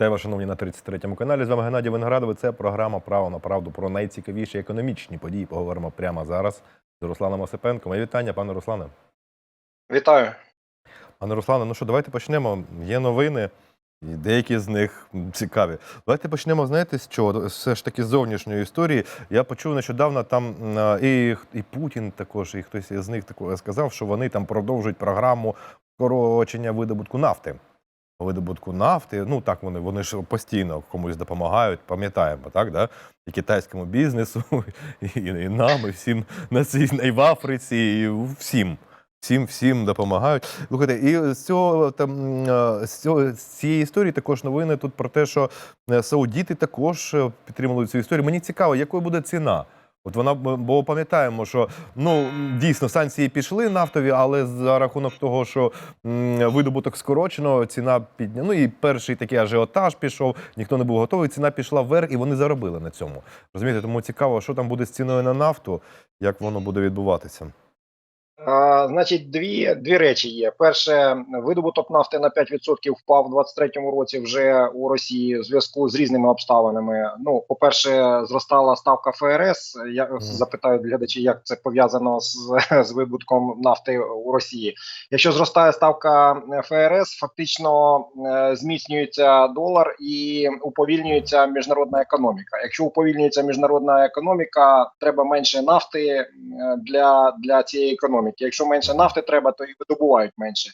Вітаю вас, шановні на 33-му каналі. З вами Геннадій Виноградовий. Це програма Право на правду про найцікавіші економічні події. Поговоримо прямо зараз з Русланом Осипенко. Моє вітання, пане Руслане. Вітаю. Пане Руслане, ну що, давайте почнемо. Є новини, і деякі з них цікаві. Давайте почнемо, знаєте, з чого? Все ж таки з зовнішньої історії. Я почув нещодавно там і, і Путін також, і хтось із них такого сказав, що вони там продовжують програму скорочення видобутку нафти. Видобутку нафти, ну так вони, вони ж постійно комусь допомагають, пам'ятаємо, так, да? І китайському бізнесу, і, і нам, і всім на цій і в Африці, і всім. Всім всім допомагають. Слухайте, і з цього там е, з цього з цієї історії також новини тут про те, що е, саудіти також е, підтримали цю історію. Мені цікаво, якою буде ціна. От вона бо пам'ятаємо, що ну дійсно санкції пішли нафтові, але за рахунок того, що м, видобуток скорочено, ціна підня... Ну і перший такий ажіотаж пішов, ніхто не був готовий. Ціна пішла вверх, і вони заробили на цьому. Розумієте, тому цікаво, що там буде з ціною на нафту, як воно буде відбуватися. А, значить, дві, дві речі є. Перше, видобуток нафти на 5% впав у 23-му році вже у Росії в зв'язку з різними обставинами. Ну, по-перше, зростала ставка ФРС. Я запитаю глядачі, як це пов'язано з, з видобутком нафти у Росії. Якщо зростає ставка ФРС, фактично е, зміцнюється долар і уповільнюється міжнародна економіка. Якщо уповільнюється міжнародна економіка, треба менше нафти е, для, для цієї економіки. Якщо менше нафти треба, то і видобувають менше.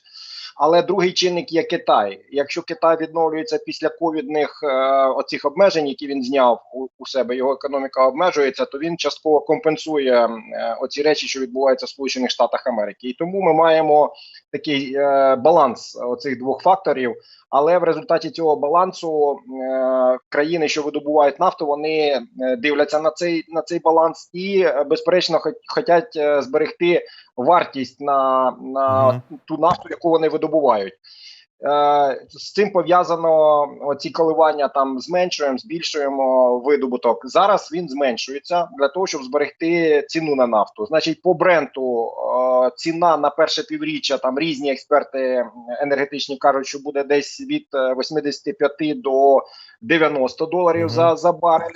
Але другий чинник є Китай. Якщо Китай відновлюється після ковідних е, оцих обмежень, які він зняв у, у себе, його економіка обмежується, то він частково компенсує е, оці речі, що відбуваються в Сполучених Штатах Америки. І тому ми маємо такий е, баланс оцих двох факторів. Але в результаті цього балансу е, країни, що видобувають нафту, вони е, дивляться на цей на цей баланс і е, безперечно хот- хотять зберегти вартість на, на ту нафту, яку вони видобувають. Е, з цим пов'язано ці коливання там зменшуємо, збільшуємо видобуток. Зараз він зменшується для того, щоб зберегти ціну на нафту. Значить, по бренду е, ціна на перше півріччя там різні експерти енергетичні кажуть, що буде десь від е, 85 до 90 доларів Мгм. за, за барель.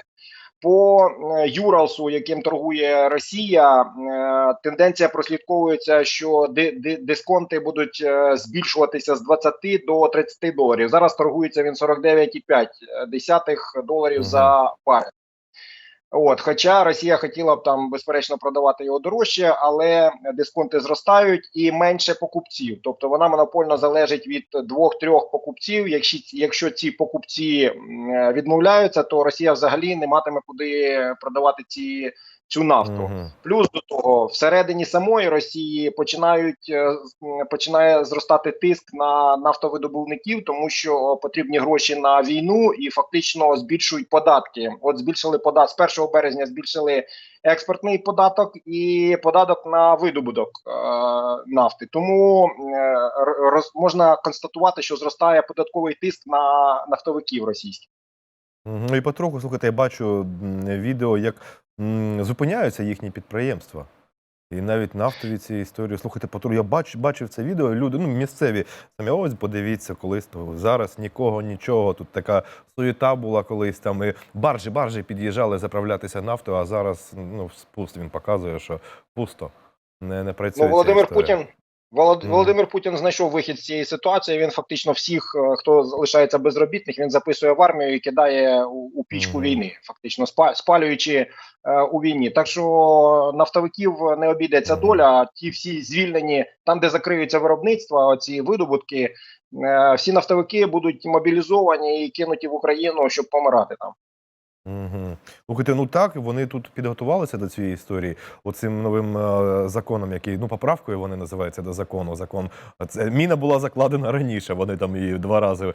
По е, Юралсу, яким торгує Росія, е, тенденція прослідковується, що ди- ди- дисконти будуть е, збільшуватися з 20 до 30 доларів. Зараз торгується він 49,5 доларів за барель. От, хоча Росія хотіла б там безперечно продавати його дорожче, але дисконти зростають і менше покупців. Тобто вона монопольно залежить від двох-трьох покупців. Якщо якщо ці покупці відмовляються, то Росія взагалі не матиме куди продавати ці цю нафту. Мгм. Плюс до того, всередині самої Росії починають е, починає зростати тиск на нафтовидобувників, тому що потрібні гроші на війну і фактично збільшують податки. От збільшили податок з 1 березня, збільшили експортний податок і податок на видобуток е, нафти. Тому е, роз, можна констатувати, що зростає податковий тиск на нафтовиків російських. Ну і потроху, слухайте, я бачу відео, як зупиняються їхні підприємства. І навіть нафтові ці історії. Слухайте, патруль, я бач, бачив це відео, люди, ну, місцеві, самі ось подивіться, колись то зараз нікого, нічого. Тут така суєта була колись там. І баржі, баржі під'їжджали заправлятися нафтою, а зараз ну, спуст він показує, що пусто. Не, не працює. Ну, Володимир історія. Путін. Волод... Володимир Путін знайшов вихід з цієї ситуації. Він фактично всіх, е, хто залишається безробітних, він записує в армію і кидає у, у пічку війни, фактично спа- спалюючи е, у війні. Так що нафтовиків не обійдеться доля. Ті всі звільнені там, де закриються виробництва, ці видобутки, е, всі нафтовики будуть мобілізовані і кинуті в Україну, щоб помирати там. Угу. Слухайте, ну так, вони тут підготувалися до цієї історії оцим новим е, законом, який, ну, поправкою вони називаються до закону. Закон. Це, міна була закладена раніше, вони там її два рази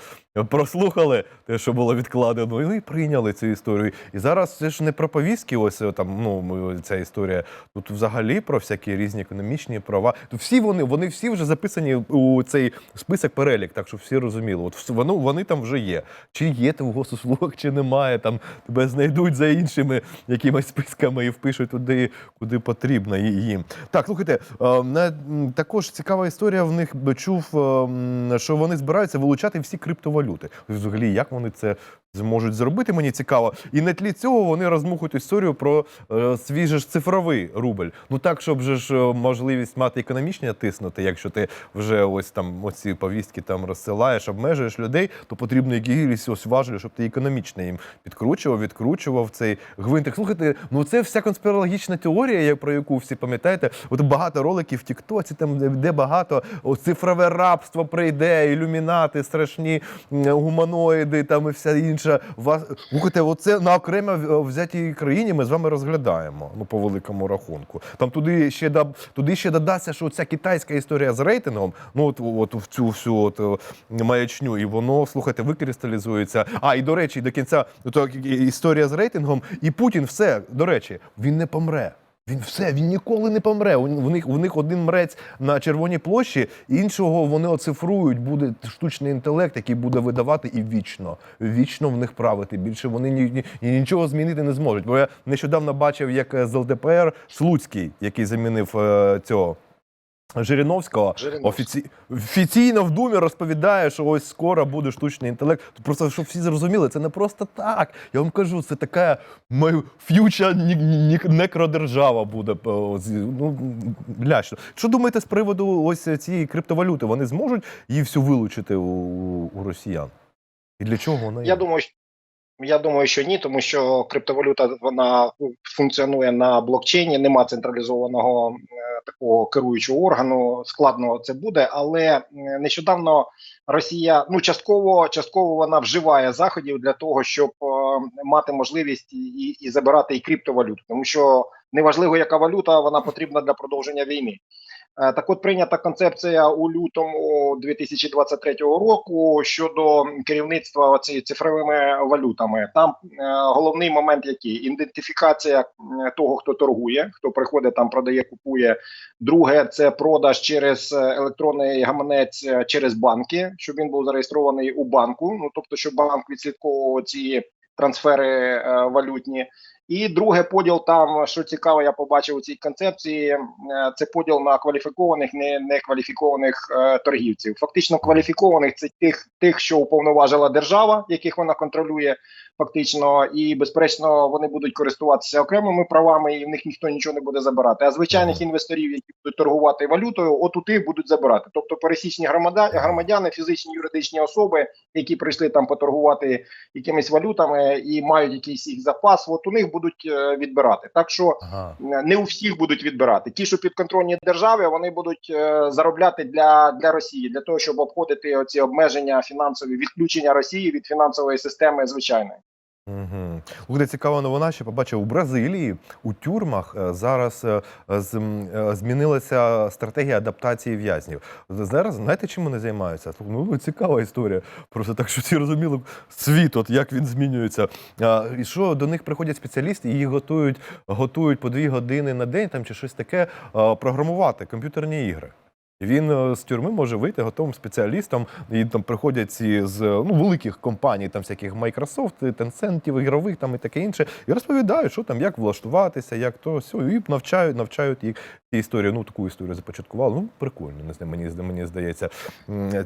прослухали, те, що було відкладено, ну, і прийняли цю історію. І зараз це ж не про повістки, ось е, там, ну, ця історія. Тут взагалі про всякі різні економічні права. Всі вони, вони всі вже записані у цей список перелік, так що всі розуміли. От воно, вони там вже є. Чи є ти в госуслугах, чи немає там тебе знайдуть за іншими якимись списками і впишуть туди, куди потрібно їм. Так, слухайте, е, також цікава історія в них б- чув, е, що вони збираються вилучати всі криптовалюти. Взагалі, як вони це зможуть зробити, мені цікаво. І на тлі цього вони розмухують історію про е, свій ж цифровий рубль. Ну так, щоб же ж е, можливість мати економічні тиснути, якщо ти вже ось там оці повістки там розсилаєш, обмежуєш людей, то потрібно якісь ось важелі, щоб ти економічно їм підкручував, відкручував цей гвинтик. Слухайте, ну це вся конспірологічна теорія, про яку всі пам'ятаєте. От багато роликів в Тіктоці, там де багато о, цифрове рабство прийде, ілюмінати, страшні гуманоїди, там і вся інша. Вас слухайте, оце на окремо взятій країні ми з вами розглядаємо. Ну по великому рахунку. Там туди ще да туди ще додасться, що ця китайська історія з рейтингом, ну от, от в цю всю от маячню, і воно слухайте, викристалізується. А і до речі, до кінця то історія з рейтингом, і Путін все до речі, він не помре. Він все, він ніколи не помре. У них, у них один мрець на Червоній площі, іншого вони оцифрують, буде штучний інтелект, який буде видавати і вічно, вічно в них правити. Більше вони ні, ні, ні- нічого змінити не зможуть. Бо я нещодавно бачив, як е, з ЛДПР Слуцький, який замінив е, цього. Жириновського Жириновського. офіці... офіційно в Думі розповідає, що ось скоро буде штучний інтелект. Просто щоб всі зрозуміли, це не просто так. Я вам кажу, це така ф'юча некродержава буде. е, Ну, лящо. Що думаєте з приводу ось цієї криптовалюти? Вони зможуть її всю вилучити у, у росіян? І для чого вона? Я думаю, що- я думаю, що ні, тому що криптовалюта вона функціонує на блокчейні, нема централізованого е, такого керуючого органу. Складно це буде, але е, нещодавно Росія ну частково частково вона вживає заходів для того, щоб е, мати можливість і, і, і забирати і криптовалюту, тому що неважливо, яка валюта, вона потрібна для продовження війни. Е, Так от прийнята концепція у лютому 2023 року щодо керівництва цифровими валютами. Там е, головний момент який ідентифікація е, того, хто торгує, хто приходить там, продає, купує. Друге, це продаж через електронний гаманець через банки, щоб він був зареєстрований у банку. Ну тобто, щоб банк відслідковував ці трансфери валютні. І друге поділ там, що цікаво, я побачив у цій концепції. е, Це поділ на кваліфікованих, не некваліфікованих е, торгівців. Фактично, кваліфікованих це тих, тих, що уповноважила держава, яких вона контролює, фактично, і безперечно вони будуть користуватися окремими правами, і в них ніхто нічого не буде забирати. А звичайних інвесторів, які будуть торгувати валютою, от у тих будуть забирати. Тобто пересічні громадяни, громадяни, фізичні юридичні особи, які прийшли там поторгувати якимись валютами і мають якийсь їх запас, от у них будуть е, відбирати. Так що Ага. е, не у всіх будуть відбирати. Ті, що підконтрольні держави, вони будуть е, заробляти для, для Росії, для того, щоб обходити оці обмеження фінансові, відключення Росії від фінансової системи звичайної. Угу. Буде цікава новина, що побачив у Бразилії у тюрмах е, зараз е, е, змінилася стратегія адаптації в'язнів. Зараз знаєте, чим вони займаються? Ну цікава історія. Просто так, що всі розуміли світ, от як він змінюється. І що до них приходять спеціалісти, і їх готують, готують по дві години на день там чи щось таке програмувати комп'ютерні ігри. Він е, з тюрми може вийти готовим спеціалістом, і там приходять ці з ну, великих компаній, там всяких Microsoft, Tencent, ігрових там і таке інше, і розповідають, що там, як влаштуватися, як то все, і навчають, навчають їх ці історії. Ну, таку історію започаткували. Ну, прикольно, не знаю, мені, мені здається.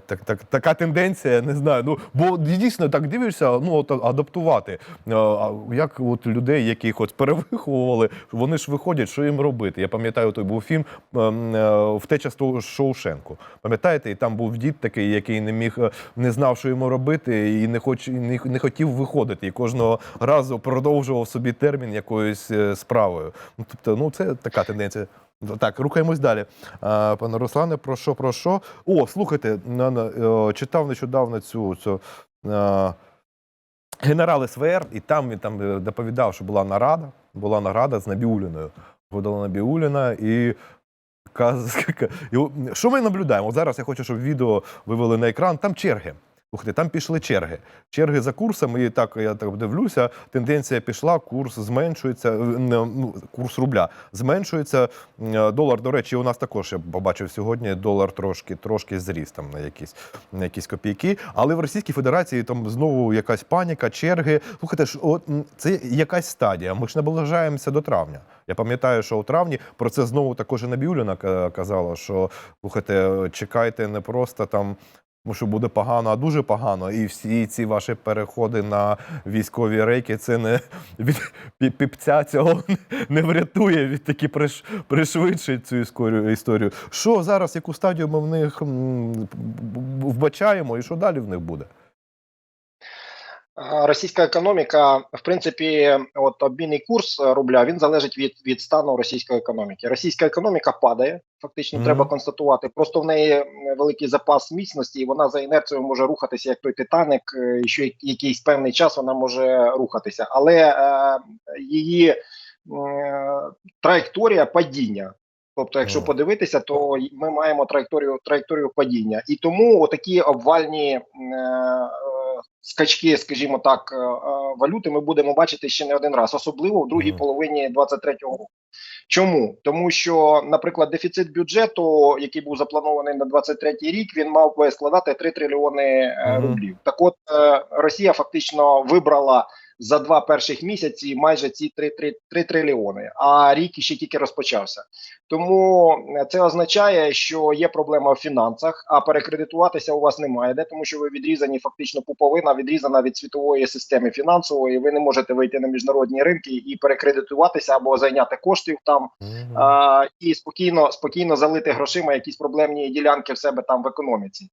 Так, так, така тенденція, не знаю. Ну, бо дійсно так дивишся, ну, от адаптувати. Е, а Як от людей, яких от перевиховували, вони ж виходять, що їм робити. Я пам'ятаю, той був фільм е, Втеча з того Шоушенку. Пам'ятаєте, і там був дід такий, який не міг, е, не знав, що йому робити, і не хоч не, не хотів виходити. І кожного разу продовжував собі термін якоюсь е, справою. Ну, тобто, ну це така тенденція. Так, рухаємось далі. Пане Руслане, про що, про що? О, слухайте, е, читав нещодавно цю. цю генерал СВР, і там він там доповідав, що була нарада, була нарада з Набіуліною. Ходила Набіуліна і. Що ми наблюдаємо? От зараз я хочу, щоб відео вивели на екран. Там черги. Слухайте, там пішли черги. Черги за курсами, і так я так дивлюся, тенденція пішла, курс зменшується, е, ну, курс рубля зменшується. Е, Долар, до речі, у нас також я побачив сьогодні, долар трошки, трошки зріс там на якісь, на якісь копійки. Але в Російській Федерації там знову якась паніка, черги. Слухайте, ж, от, це якась стадія. Ми ж наближаємося до травня. Я пам'ятаю, що у травні про це знову також і Набіуліна казала, що слухайте, чекайте не просто там. Тому що буде погано, а дуже погано. І всі ці ваші переходи на військові рейки це не від піпця цього не врятує від таки приш, пришвидшить цю історію. Що зараз, яку стадію ми в них вбачаємо, і що далі в них буде? Російська економіка, в принципі, от обмінний курс рубля він залежить від, від стану російської економіки. Російська економіка падає, фактично Мгм. треба констатувати. Просто в неї великий запас міцності, і вона за інерцією може рухатися як той Титаник, е, і що якийсь певний час вона може рухатися, але е, її е, траєкторія падіння. Тобто, якщо подивитися, то ми маємо траєкторію траєкторію падіння, і тому отакі обвальні е, скачки, скажімо так, е, е, валюти ми будемо бачити ще не один раз, особливо в другій половині 23-го року. Чому? Тому що, наприклад, дефіцит бюджету, який був запланований на 23-й рік, він мав би складати 3 трильйони е, рублів. Так от Росія фактично вибрала за два перших місяці майже ці 3, 3, 3 трильйони, а рік ще тільки розпочався. Тому е, це означає, що є проблема в фінансах, а перекредитуватися у вас немає де, тому що ви відрізані фактично пуповина, відрізана від світової системи фінансової. Ви не можете вийти на міжнародні ринки і перекредитуватися або зайняти коштів там а, і спокійно, спокійно залити грошима якісь проблемні ділянки в себе там в економіці.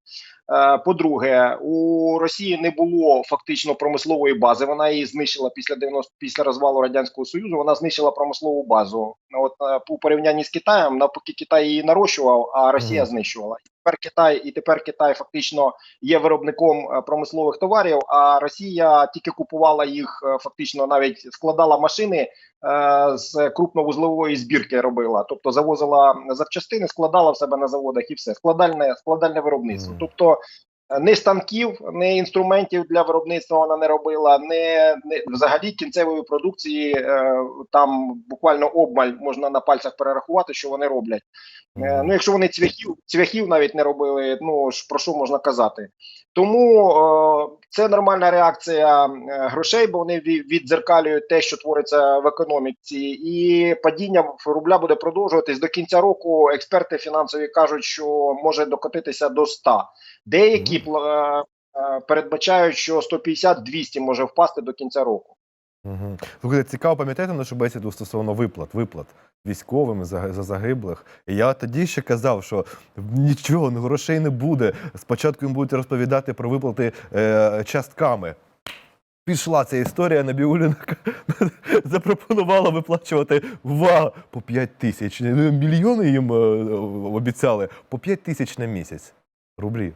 Е, По-друге, у Росії не було фактично промислової бази. Вона її знищила після 90, після розвалу радянського союзу. Вона знищила промислову базу. От е, у порівнянні з Китаєм, навпаки, Китай її нарощував, а Росія Мгм. знищувала. І тепер Китай, і тепер Китай фактично є виробником е, промислових товарів. А Росія тільки купувала їх, е, фактично навіть складала машини е, з крупновузлової збірки робила, тобто завозила запчастини, складала в себе на заводах і все. Складальне, складальне виробництво. Мгм. Тобто не станків, ні інструментів для виробництва вона не робила, не, ні взагалі кінцевої продукції е, там буквально обмаль можна на пальцях перерахувати, що вони роблять. Е, Ну, якщо вони цвяхів, цвяхів навіть не робили, ну ж про що можна казати? Тому е, це нормальна реакція е, грошей, бо вони ві- віддзеркалюють те, що твориться в економіці, і падіння рубля буде продовжуватись до кінця року. Експерти фінансові кажуть, що може докотитися до 100. Деякі е, передбачають, що 150-200 може впасти до кінця року. Угу. Слухайте, цікаво, пам'ятаєте нашу бесіду стосовно виплат, виплат військовим за, за загиблих. І я тоді ще казав, що нічого, ну, грошей не буде. Спочатку їм будуть розповідати про виплати е, частками. Пішла ця історія, Набіуліна запропонувала виплачувати увага, по 5 тисяч. Ну, Мільйони їм е, обіцяли по 5 тисяч на місяць. Рублів.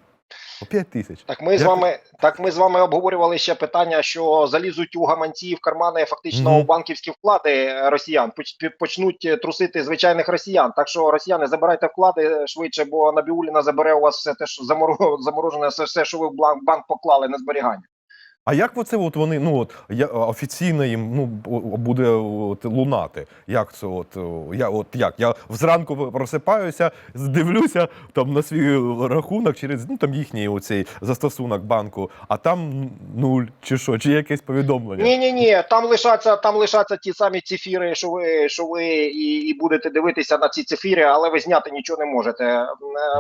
По 5 тисяч. Так ми з вами так ми з вами обговорювали ще питання, що залізуть у гаманці в кармани фактично Мгм. у банківські вклади росіян, поч- почнуть трусити звичайних росіян. Так що росіяни забирайте вклади швидше, бо Набіуліна забере у вас все те, що заморо- заморожене, все, все, що ви в банк поклали на зберігання. А як оце от вони ну от я офіційно їм ну буде от, лунати? Як це? От я от як? Я зранку просипаюся, дивлюся там на свій рахунок через ну там їхній оцей застосунок банку, а там нуль чи що, чи якесь повідомлення? Ні, ні, ні, там лишаться, там лишаться ті самі цифіри, що ви, що ви і, і будете дивитися на ці цифіри, але ви зняти нічого не можете. Е,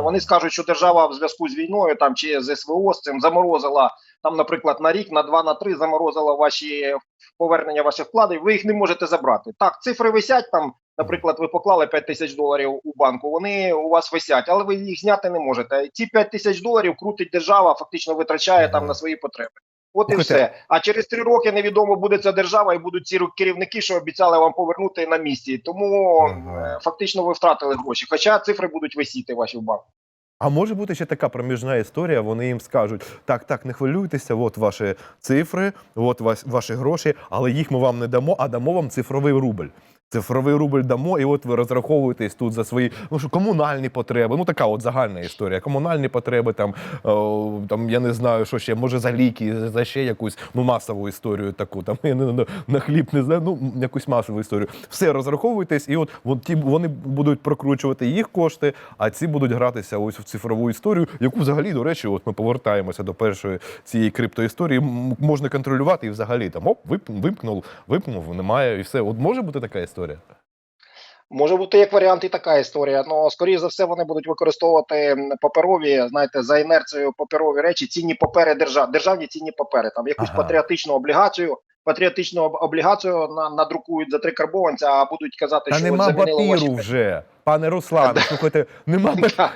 Вони скажуть, що держава в зв'язку з війною там чи з СВО з цим заморозила там, наприклад, на рік, на два, на три заморозила ваші повернення ваших вкладів. Ви їх не можете забрати. Так, цифри висять там. Наприклад, ви поклали 5 тисяч доларів у банку, вони у вас висять, але ви їх зняти не можете. Ці 5 тисяч доларів крутить держава, фактично витрачає там на свої потреби. От і все. А через три роки невідомо буде ця держава, і будуть ці керівники, що обіцяли вам повернути на місці. Тому е, фактично ви втратили гроші. Хоча цифри будуть висіти ваші в банку. А може бути ще така проміжна історія. Вони їм скажуть: так, так, не хвилюйтеся, от ваші цифри, от ваші гроші, але їх ми вам не дамо, а дамо вам цифровий рубль. Цифровий рубль дамо, і от ви розраховуєтесь тут за свої ну що комунальні потреби. Ну така от загальна історія. Комунальні потреби, там, о, там я не знаю, що ще, може за ліки, за ще якусь ну масову історію таку. Там я не на, на хліб не знаю, ну якусь масову історію. Все розраховуєтесь, і от, ті вони будуть прокручувати їх кошти, а ці будуть гратися ось в цифрову історію, яку взагалі, до речі, от ми повертаємося до першої цієї криптоісторії. Можна контролювати і взагалі там оп, вимкнув, вимкнув, немає, і все. От може бути така історія. Може бути як варіант і така історія. але скоріше за все, вони будуть використовувати паперові, знаєте, за інерцією паперові речі, цінні папери держав, державні цінні папери, там якусь Ага. патріотичну облігацію. Патріотичну облігацію на, надрукують за три карбованця, а будуть казати, Та що нема замінили папіру ваші вже, пане Руслане. Слухайте, нема папіру.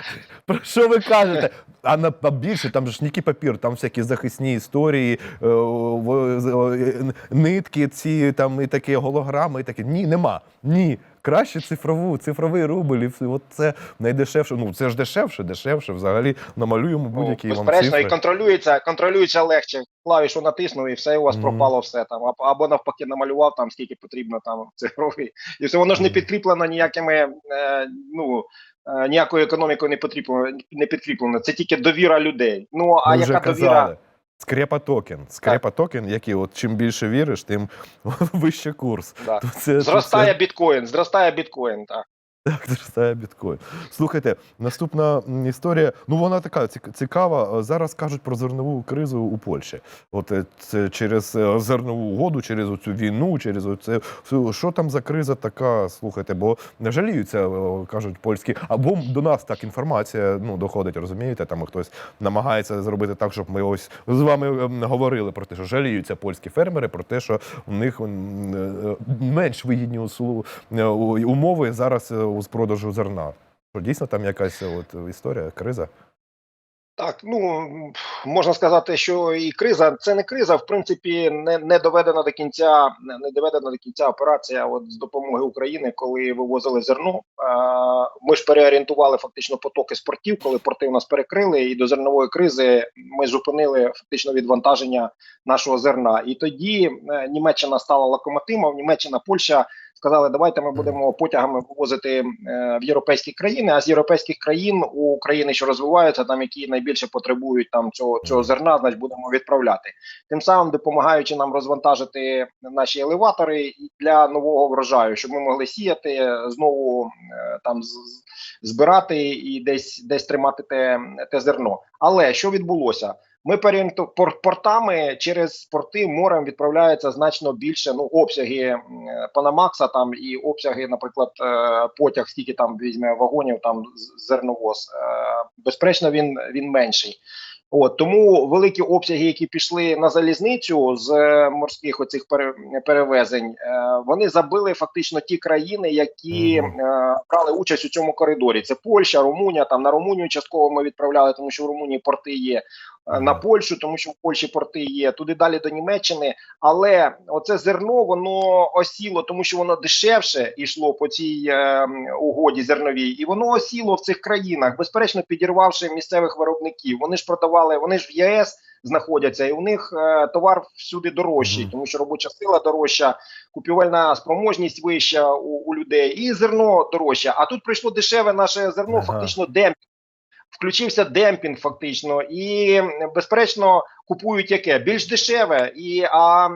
Про що ви кажете? А на а більше там же ж ніки папір, там всякі захисні історії, е, в- з- е, нитки, ці там і такі голограми, і такі. Ні, нема. Ні. Краще цифрову, цифровий рубль, і. От це найдешевше. Ну це ж дешевше, дешевше. Взагалі намалюємо Ну, будь-які вам безперечно, цифри. і контролюється, контролюється легше. Клавішу натиснув і все, у вас Мгм. пропало все там. Або, навпаки намалював там, скільки потрібно там цифровий. І все воно ж не підкріплено ніякими, е, ну, е, ніякою економікою не підкріплено, не підкріплено. Це тільки довіра людей. Ну, а Ми яка довіра? Скрепа токен. Скрепа токен, який от чим більше віриш, тим вище курс. Да. То це, то Зростає це- біткоін, зростає біткоін, так. Так, зростає біткоін. Слухайте, наступна історія. Ну вона така цік- цікава. Е, Зараз кажуть про зернову кризу у Польщі. От е, це через е, зернову угоду, через цю війну, через оце що там за криза така. Слухайте, бо не жаліються, кажуть польські. Або до нас так інформація ну доходить, розумієте? Там хтось намагається зробити так, щоб ми ось з вами говорили про те, що жаліються польські фермери, про те, що у них менш вигідні умови зараз з продажу зерна. Що дійсно там якась е, от історія, криза? Так, ну можна сказати, що і криза це не криза, в принципі, не, не доведена до кінця, не, доведена до кінця операція. От з допомоги України, коли вивозили зерно. Ми ж переорієнтували фактично потоки з портів, коли порти у нас перекрили, і до зернової кризи ми зупинили фактично відвантаження нашого зерна. І тоді е, Німеччина стала локомотивом, Німеччина, Польща сказали, давайте ми будемо потягами вивозити е, в європейські країни. А з європейських країн у країни, що розвиваються, там які найбільше потребують там цього цього зерна, значить будемо відправляти. Тим самим допомагаючи нам розвантажити наші елеватори для нового врожаю, щоб ми могли сіяти знову е, там збирати і десь десь тримати те, те зерно. Але що відбулося? Ми портами через порти морем відправляється значно більше. Ну обсяги Панамакса там і обсяги, наприклад, е, потяг, скільки там візьме вагонів, там зерновоз. Е, Безперечно, він він менший. От тому великі обсяги, які пішли на залізницю з е, морських оцих пере- перевезень, вони забили фактично ті країни, які Мгм. е, брали участь у цьому коридорі. Це Польща, Румунія. Там на Румунію частково ми відправляли, тому що в Румунії порти є. Е, На. Польщу, тому що в Польщі порти є, туди далі до Німеччини. Але оце зерно воно осіло, тому що воно дешевше йшло по цій е, угоді зерновій, і воно осіло в цих країнах, безперечно, підірвавши місцевих виробників. Вони ж продавали, вони ж в ЄС знаходяться, і у них е, товар всюди дорожчий, тому що робоча сила дорожча, купівельна спроможність вища у, у людей, і зерно дорожче. А тут прийшло дешеве наше зерно, Ага. фактично демпінг. Включився демпінг, фактично, і безперечно купують яке більш дешеве. І а е,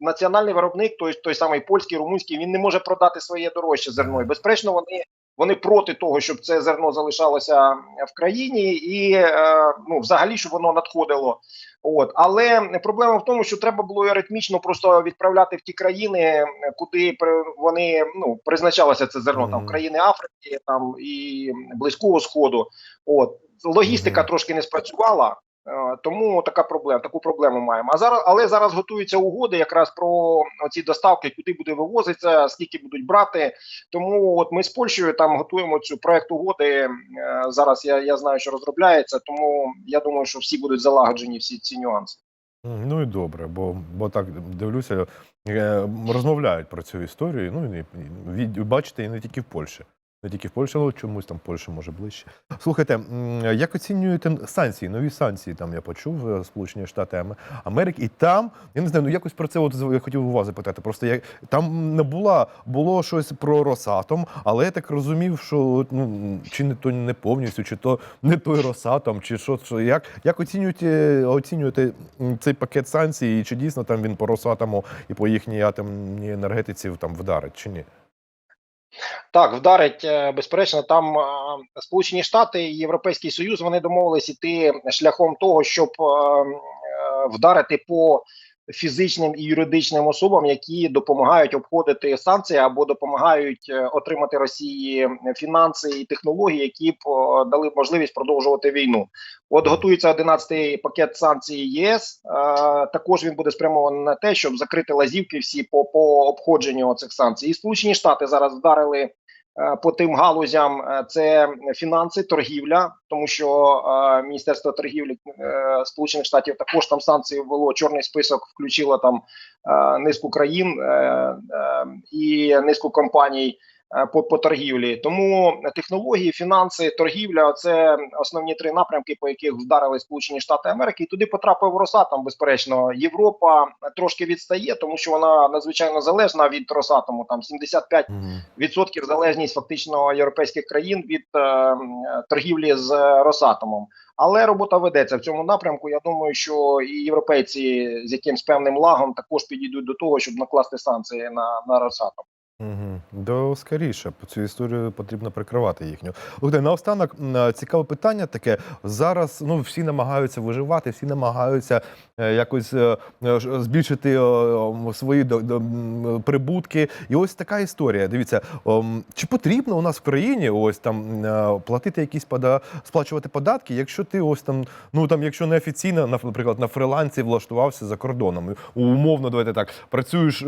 національний виробник, той той самий польський, румунський, він не може продати своє дорожче зерно. І безперечно, вони вони проти того, щоб це зерно залишалося в країні, і е, ну взагалі, щоб воно надходило. От але проблема в тому, що треба було аритмічно просто відправляти в ті країни, куди вони ну призначалося це зерно, там Мгм. в країни Африки, там і Близького Сходу. От логістика Мгм. трошки не спрацювала. Е, Тому така проблема, таку проблему маємо. А зараз, але зараз готуються угоди якраз про ці доставки, куди буде вивозитися, скільки будуть брати. Тому от ми з Польщею там готуємо цю проект угоди. Е, Зараз я, я знаю, що розробляється, тому я думаю, що всі будуть залагоджені всі ці нюанси. Ну і добре, бо, бо так дивлюся, е, розмовляють про цю історію. Ну і бачите, і не тільки в Польщі. Не тільки в Польщі, але чомусь там Польща може ближче. Слухайте, як оцінюєте санкції, нові санкції? Там я почув е, Сполучені Штати Ам- Америки, і там я не знаю, ну якось про це от я хотів у вас запитати. Просто як там не була було щось про Росатом, але я так розумів, що ну чи не то не повністю, чи то не той Росатом, чи що, що як, як оцінюєте оцінюєте цей пакет санкцій, і чи дійсно там він по Росатому і по їхній атомній енергетиці там вдарить, чи ні? Так, вдарить е, безперечно. Там е, Сполучені Штати і Європейський Союз вони домовились іти шляхом того, щоб е, е, вдарити по фізичним і юридичним особам, які допомагають обходити санкції або допомагають е, отримати Росії фінанси і технології, які б дали можливість продовжувати війну. От готується 11-й пакет санкцій ЄС. Е, також він буде спрямований на те, щоб закрити лазівки всі по, по обходженню цих санкцій. І Сполучені Штати зараз вдарили по тим галузям. Е, Це фінанси, торгівля, тому що е, Міністерство торгівлі е, Сполучених Штатів також там санкції ввело чорний список, включило там е, низку країн е, е, і низку компаній. Е, По, по торгівлі тому технології, фінанси, торгівля це основні три напрямки, по яких вдарили Сполучені Штати Америки, і туди потрапив Росатом. Безперечно, Європа трошки відстає, тому що вона надзвичайно залежна від Росатому. Там 75 Мгм. відсотків залежність фактично європейських країн від е, торгівлі з Росатомом. Але робота ведеться в цьому напрямку. Я думаю, що і європейці з якимсь певним лагом також підійдуть до того, щоб накласти санкції на, на Росатом. Угу. До скоріше, цю історію потрібно прикривати їхню. Слухайте, наостанок е, цікаве питання таке. Зараз ну всі намагаються виживати, всі намагаються е, якось е, збільшити свої прибутки. І ось така історія. Дивіться, чи потрібно у нас в країні ось там платити якісь пода, сплачувати податки, якщо ти ось там, ну там, якщо не офіційно, наприклад, на фрилансі влаштувався за кордоном. Умовно, давайте так, працюєш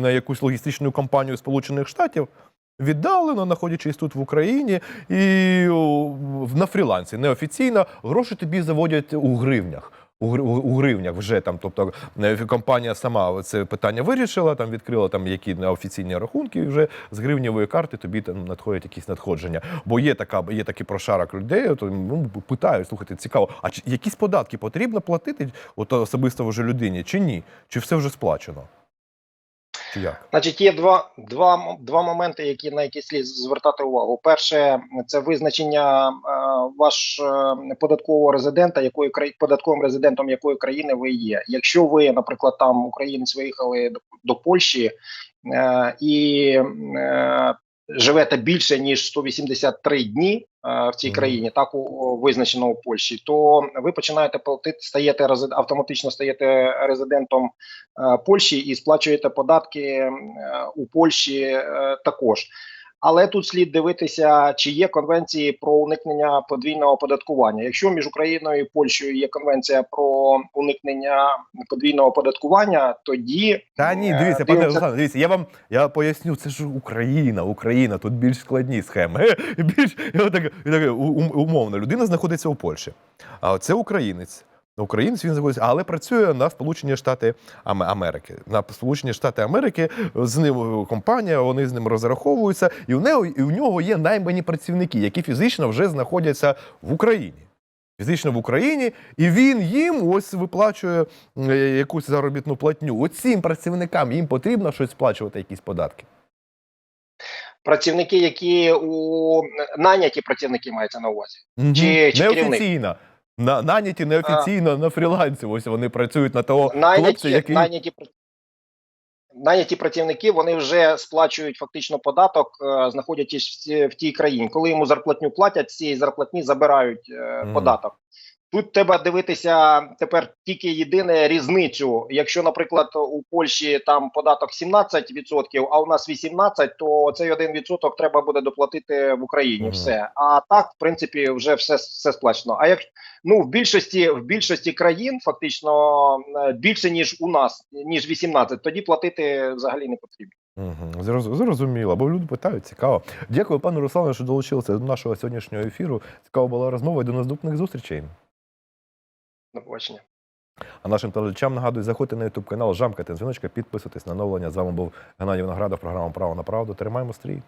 на якусь логістичну компанію Сполучених Штатів. Віддалено, знаходячись тут в Україні, і на фрілансі неофіційно гроші тобі заводять у гривнях. У, гривнях вже там, тобто е, компанія сама це питання вирішила, там відкрила там які неофіційні рахунки, і вже з гривневої карти тобі там надходять якісь надходження. Бо є така, є такий прошарок людей, то ну питають, слухайте, цікаво, а чи якісь податки потрібно платити от особисто вже людині, чи ні? Чи все вже сплачено? Як? Значить, є два, два, два моменти, які на які слід звертати увагу. Перше, це визначення е, ваш е, податкового резидента, якої краї податковим резидентом якої країни ви є. Якщо ви, наприклад, там українець виїхали до, до Польщі е, і е, живете більше ніж 183 дні е, в цій країні, так у, у- визначено у Польщі, то ви починаєте платити, стаєте автоматично стаєте резидентом е, Польщі і сплачуєте податки е, у Польщі е, також. Але тут слід дивитися, чи є конвенції про уникнення подвійного оподаткування. Якщо між Україною і Польщею є конвенція про уникнення подвійного оподаткування, тоді Та ні, е, дивіться, пане Руслан, дивіться, я вам я поясню, це ж Україна, Україна, тут більш складні схеми. Більш так, я так, умовно, людина знаходиться у Польщі. А це українець. Українець він знаходиться, але працює на Сполучені Штати Америки. На Сполучені Штати Америки з ним компанія, вони з ним розраховуються, і у нього і у нього є наймані працівники, які фізично вже знаходяться в Україні. Фізично в Україні, і він їм ось виплачує е, якусь заробітну платню. От цим працівникам їм потрібно щось сплачувати, якісь податки. працівники, які у наняті працівники мається на увазі. Мгм. Чи- чи неофіційно. На, наняті неофіційно на фрілансі. Ось вони працюють на того хлопця, Найняті, який найняті, наняті працівники вони вже сплачують фактично податок, е, знаходячись в, в тій країні. Коли йому зарплатню платять, з цієї зарплатні забирають Мгм. податок. Тут треба дивитися тепер тільки єдине різницю. Якщо, наприклад, у Польщі там податок 17%, а у нас 18%, то цей 1% треба буде доплатити в Україні. Мгм. Все. А так, в принципі, вже все, все сплачено. А як ну в більшості в більшості країн фактично е, більше ніж у нас, ніж 18, тоді платити взагалі не потрібно. Зроз- Зрозуміло, бо люди питають, цікаво. Дякую, пане Руслане, що долучилися до нашого сьогоднішнього ефіру. Цікава була розмова і до наступних зустрічей. До побачення. А нашим телеглядачам нагадую, заходьте на ютуб канал, жамкайте дзвіночка, підписуйтесь на оновлення. З вами був Геннадій Виноградов, програма Право на правду. Тримаємо стрій.